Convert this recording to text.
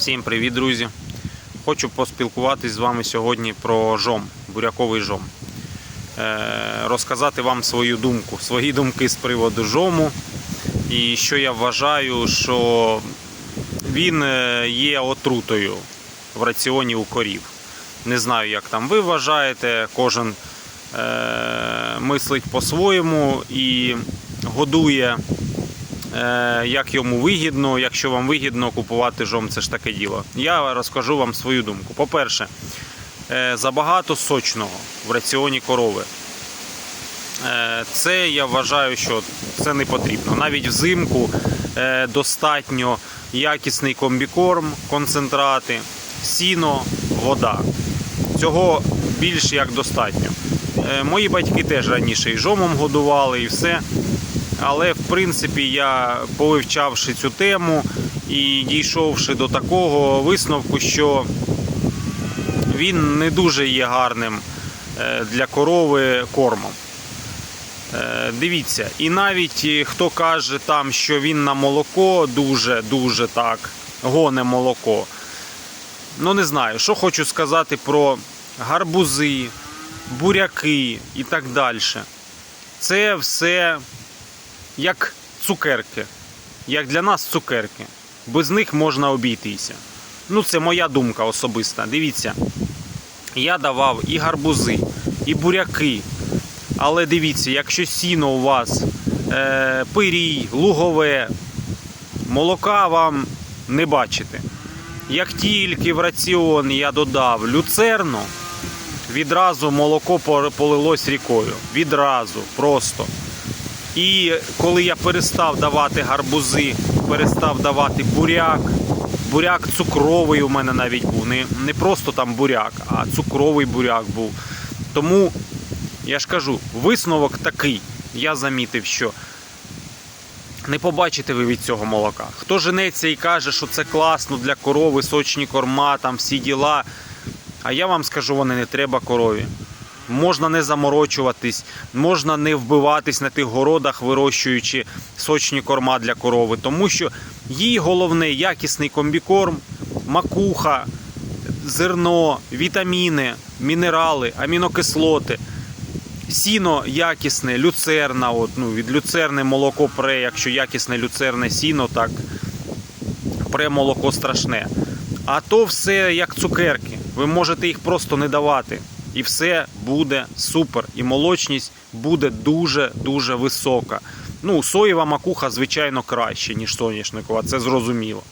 Всім привіт, друзі! Хочу поспілкуватись з вами сьогодні про жом, буряковий жом. Е, розказати вам свою думку, свої думки з приводу жому. І що я вважаю, що він е, є отрутою в раціоні у корів. Не знаю, як там ви вважаєте, кожен е, мислить по-своєму і годує як йому вигідно, якщо вам вигідно купувати жом, це ж таке діло. Я розкажу вам свою думку. По-перше, е, забагато сочного в раціоні корови. Е, Це я вважаю, що це не потрібно. Навіть взимку е, достатньо якісний комбікорм, концентрати, сіно, вода. Цього більш як достатньо. Е, Мої батьки теж раніше і жомом годували, і все. Але в принципі я, повивчавши цю тему і дійшовши до такого висновку, що він не дуже є гарним е, для корови кормом. Е, Дивіться, і навіть е, хто каже там, що він на молоко дуже-дуже так гоне молоко. Ну не знаю, що хочу сказати про гарбузи, буряки і так далі. Це все як цукерки. Як для нас цукерки. Без них можна обійтися. Ну, це моя думка особиста. Дивіться, я давав і гарбузи, і буряки. Але дивіться, якщо сіно у вас е, пирій, лугове, молока вам не бачите. Як тільки в раціон я додав люцерну, відразу молоко полилось рікою. Відразу, просто. І коли я перестав давати гарбузи, перестав давати буряк, буряк цукровий у мене навіть був. Не, не просто там буряк, а цукровий буряк був. Тому я ж кажу, висновок такий. Я замітив, що не побачите ви від цього молока. Хто женеться і каже, що це класно для корови, сочні корма, там всі діла. А я вам скажу, вони не треба корові. Можна не заморочуватись, можна не вбиватись на тих городах, вирощуючи сочні корма для корови, тому що їй головне якісний комбікорм, макуха, зерно, вітаміни, мінерали, амінокислоти. Сіно якісне, люцерна, от, ну, від люцерни молоко пре, якщо якісне люцерне сіно, так пре молоко страшне. А то все як цукерки. Ви можете їх просто не давати. І все буде супер. І молочність буде дуже-дуже висока. Ну, соєва макуха, звичайно, краще, ніж соняшникова, це зрозуміло.